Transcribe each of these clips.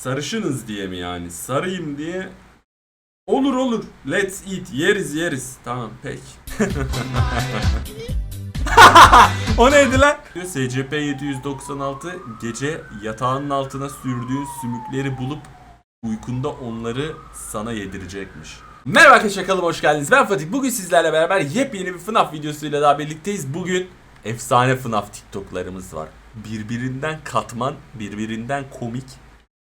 Sarışınız diye mi yani? Sarıyım diye. Olur olur. Let's eat. Yeriz yeriz. Tamam pek. o neydi lan? SCP 796 gece yatağının altına sürdüğün sümükleri bulup uykunda onları sana yedirecekmiş. Merhaba arkadaşlar kanalıma hoş geldiniz. Ben Fatih. Bugün sizlerle beraber yepyeni bir FNAF videosuyla daha birlikteyiz. Bugün efsane FNAF TikTok'larımız var. Birbirinden katman, birbirinden komik,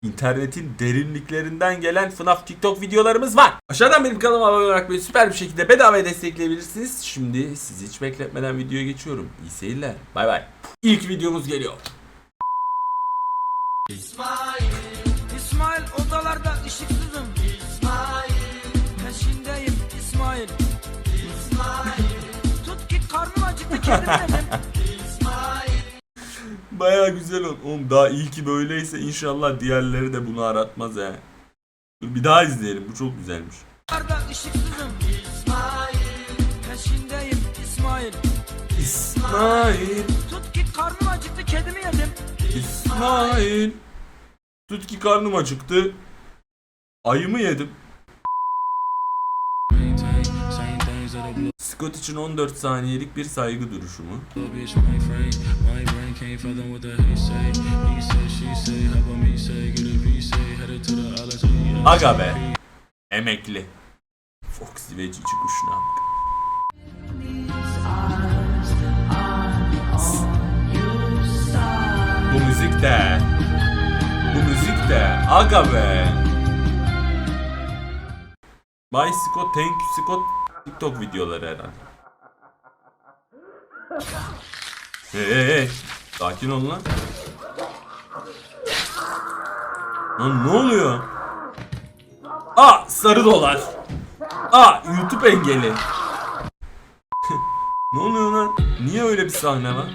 internetin derinliklerinden gelen FNAF TikTok videolarımız var. Aşağıdan benim kanalıma abone olarak böyle süper bir şekilde bedavaya destekleyebilirsiniz. Şimdi sizi hiç bekletmeden videoya geçiyorum. İyi seyirler. Bay bay. İlk videomuz geliyor. İsmail odalarda ışıksızım. İsmail peşindeyim İsmail. İsmail tut git karnım acıktı kendim yedim. Baya güzel oldu. Oğlum daha iyi ki böyleyse inşallah diğerleri de bunu aratmaz he. Dur bir daha izleyelim. Bu çok güzelmiş. İsmail İsmail. İsmail, Tut git karnım acıktı kedimi yedim. İsmail. Tut ki karnım acıktı. Ayımı yedim. Scott için 14 saniyelik bir saygı duruşu can't fathom what the hell say. He say, she say, how about me say? Get a piece, say, headed to the island, so yeah. Aga be. Emekli. Foxy ve Cici Kuşnak. Bu müzik de. Bu müzik de. Aga be. Bay Scott, Thank you Scott TikTok videoları herhalde. Hey, hey, hey. Sakin ol lan. Lan ne oluyor? Aa sarı dolar. Aa YouTube engeli. ne oluyor lan? Niye öyle bir sahne var?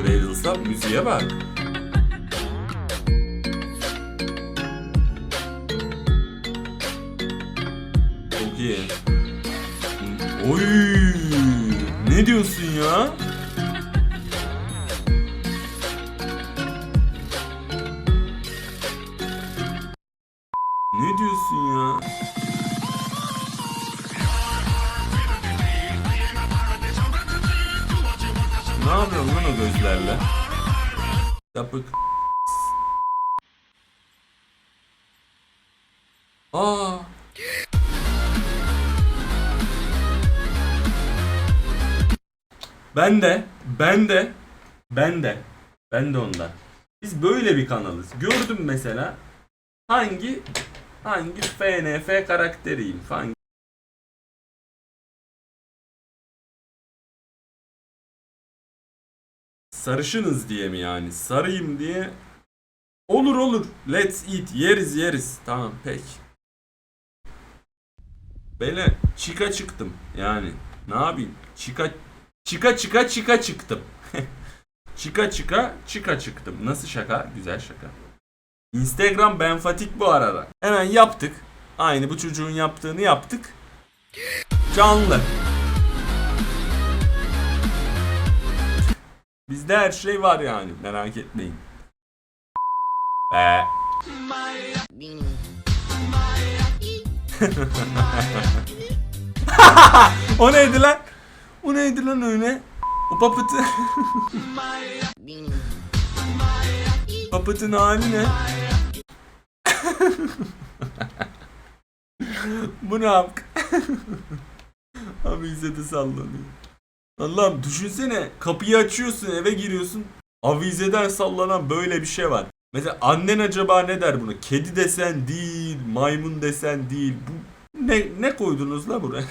Brazils'a müziğe bak. İyi. Oy! Ne diyorsun ya? Ne diyorsun ya? Ne yapıyorsun lan o gözlerle? Sapık. Aa. Ben de, ben de, ben de, ben de ondan. Biz böyle bir kanalız. Gördüm mesela hangi hangi FNF karakteriyim falan. Sarışınız diye mi yani? Sarıyım diye. Olur olur. Let's eat. Yeriz yeriz. Tamam pek. Bele çıka çıktım yani. Ne yapayım? Çıka çıka çıka çıka çıktım. çıka çıka çıka çıktım. Nasıl şaka? Güzel şaka. Instagram benfatik bu arada. Hemen yaptık. Aynı bu çocuğun yaptığını yaptık. Canlı. Bizde her şey var yani merak etmeyin. Be. o neydi lan? O neydi lan öyle? O papıtı. Papıtın hali ne? Bu ne yap? Abi izledi sallanıyor. Allah'ım düşünsene kapıyı açıyorsun eve giriyorsun avizeden sallanan böyle bir şey var. Mesela annen acaba ne der buna? Kedi desen değil, maymun desen değil. Bu ne ne koydunuz la buraya?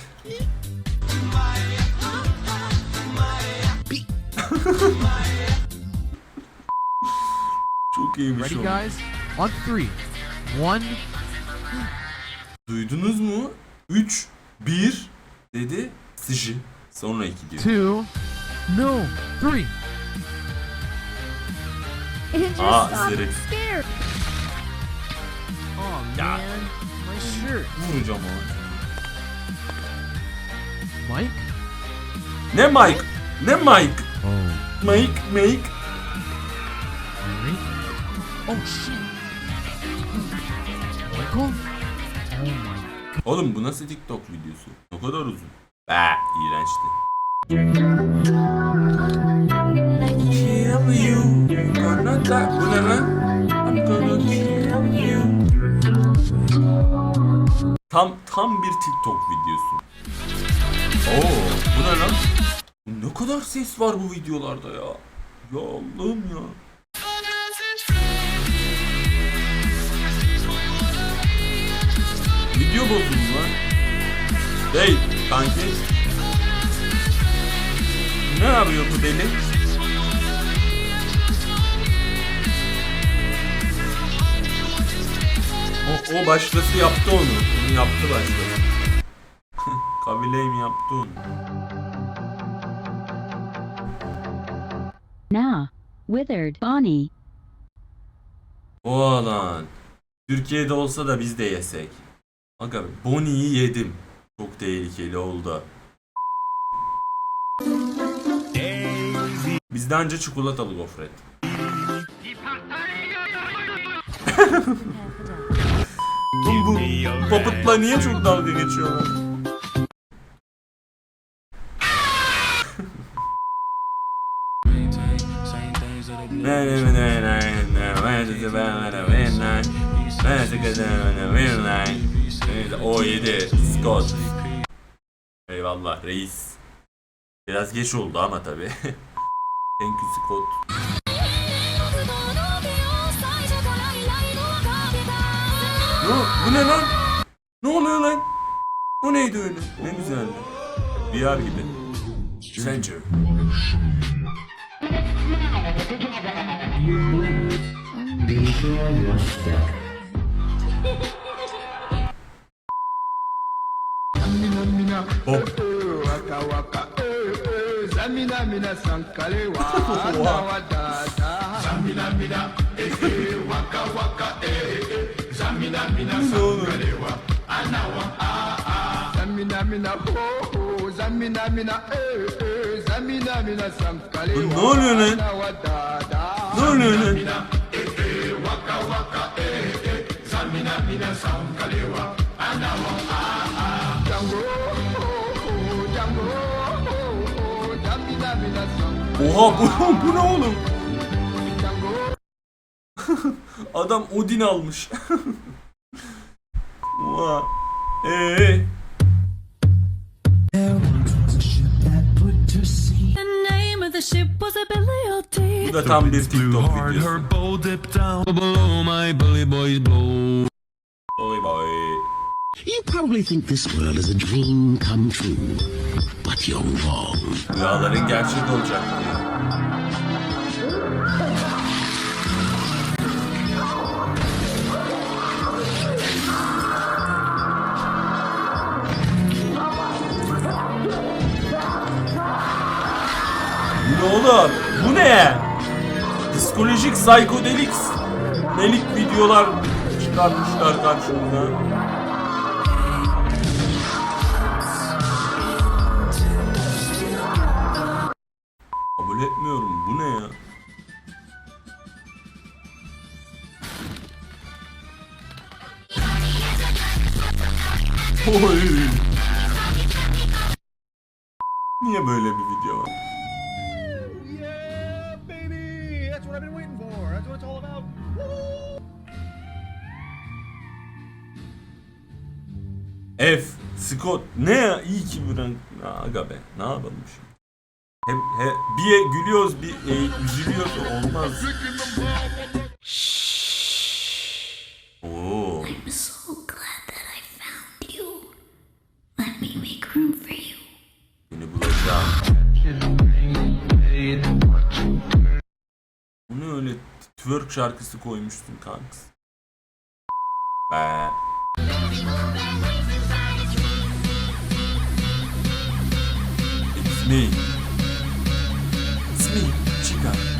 Çok iyiymiş Ready, o. guys? On three. One, Duydunuz mu? 3 1 dedi. Sıcı. Sonra 2 diyor. two, no, three. It just Ah, stopped. scared. Oh Ya. man, my shirt. Vuracağım onu. Mike? Ne Mike? Ne Mike? Mike. Henry? Oh shit! Oğlum bu nasıl TikTok videosu? O kadar uzun. Be, iğrençti. Bu ne. Tam tam bir TikTok videosu. Oo, kadar ses var bu videolarda ya. Ya Allah'ım ya. Video bozuldu lan. Hey kanki. Ne yapıyor bu deli? O, o başkası yaptı onu. Onu yaptı başkası. Kabileyim yaptı onu. Nah. Withered Bonnie. O lan. Türkiye'de olsa da biz de yesek. Aga Bonnie'yi yedim. Çok tehlikeli oldu. Bizde anca çikolatalı gofret. Oğlum bu Puppet'la niye çok dalga geçiyorlar? O 7 Scott. Eyvallah reis. Biraz geç oldu ama tabi. Thank you Scott. Ne, bu ne lan? Ne oluyor lan? O neydi öyle? Ne güzeldi. VR gibi. Stranger. Hop. eh eh zamina mina sankale wa na wa da da zamina mina eh eh waka waka eh eh zamina mina sankale wa ana wa ah ah zamina mina ho ho zamina mina eh eh zamina mina sankale wa ana wa da da Ne oluyor lan? Zamina mina sankale wa ana wa ah ah jango jango zamina mina sankale Oha bu, bu ne oğlum? Adam Odin almış. Oha. Ee, The name of the ship was a Billy bu da tam bir TikTok videosu. Oy boy. You probably think this world is a dream come true, but you're wrong. Rüyaların gerçek olacak diye. Bu ne oğlum? Bu ne? Psikolojik psikodelik nelik videolar çıkartmışlar karşımıza. Kabul etmiyorum. Bu ne ya? Oy. Niye böyle bir video var? F, Scott ne ya? İyi ki bu renk. Ya Aga be. Ne yapalım şimdi? Hem, he, bir gülüyoruz bir e, üzülüyoruz olmaz. Oo. I'm so glad that I found you. Let me make room for you. Seni bulacağım. Bu ne öyle twerk şarkısı koymuştun kanks. Be. Me. It's me, chica.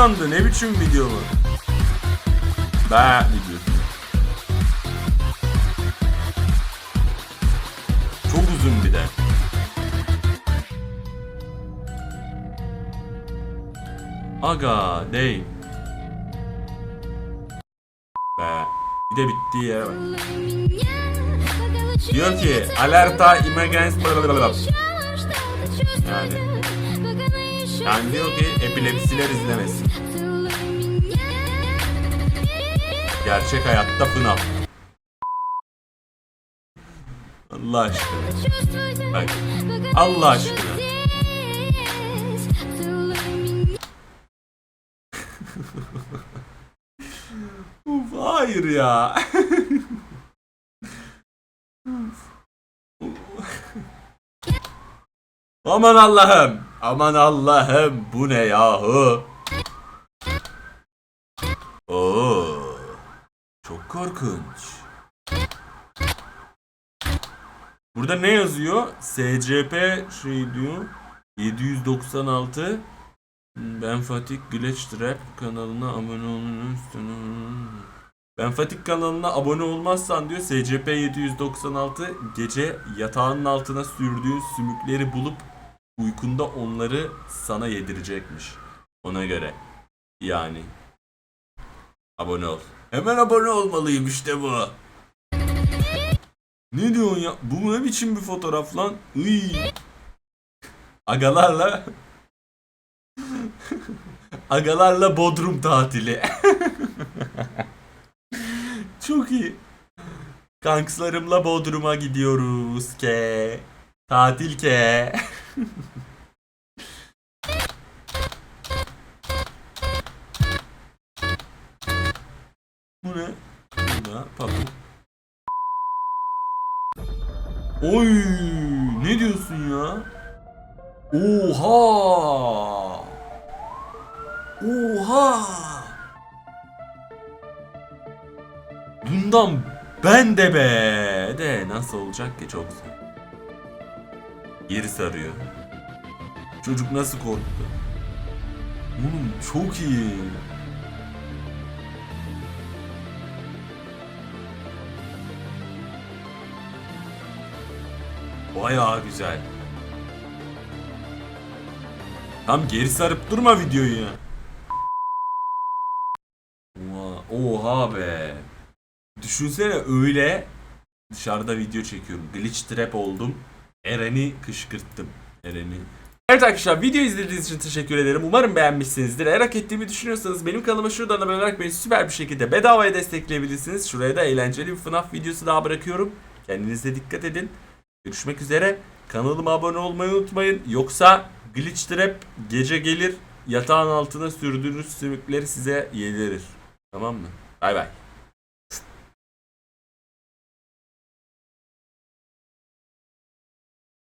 Yandı. Ne biçim video bu? Be videosu. Çok uzun bir de. Aga değil. Be. Bir de bittiği yere bak. Diyor ki alerta blablabla. Yani. Yani diyor ki epilepsiler izlemesin. Gerçek hayatta FNAF. Allah aşkına. Bak. Allah aşkına. Uf, hayır ya. Aman Allah'ım. Aman Allah'ım. Bu ne yahu? Oo. Çok korkunç. Burada ne yazıyor? SCP şey diyor. 796 Ben Fatih Glitch Trap kanalına abone olmayı Ben Fatih kanalına abone olmazsan diyor SCP 796 gece yatağının altına sürdüğün sümükleri bulup uykunda onları sana yedirecekmiş. Ona göre. Yani. Abone ol. Hemen abone olmalıyım işte bu. Ne diyorsun ya? Bu ne biçim bir fotoğraf lan? Iy. Agalarla Agalarla Bodrum tatili. Çok iyi. Kankslarımla Bodrum'a gidiyoruz ke. Tatil ke. Bu ne? Bu papu. Oy, ne diyorsun ya? Oha! Oha! Bundan ben de be. De nasıl olacak ki çok güzel. Geri sarıyor. Çocuk nasıl korktu? Oğlum çok iyi. Bayağı güzel. Tam geri sarıp durma videoyu oha be. Düşünsene öyle dışarıda video çekiyorum. Glitch trap oldum. Eren'i kışkırttım. Eren'i. Evet arkadaşlar video izlediğiniz için teşekkür ederim. Umarım beğenmişsinizdir. Eğer hak ettiğimi düşünüyorsanız benim kanalıma şuradan abone olarak beni süper bir şekilde bedavaya destekleyebilirsiniz. Şuraya da eğlenceli bir FNAF videosu daha bırakıyorum. Kendinize dikkat edin. Görüşmek üzere. Kanalıma abone olmayı unutmayın. Yoksa Glitch Trap gece gelir yatağın altına sürdüğünüz sümükleri size yedirir. Tamam mı? Bay bay.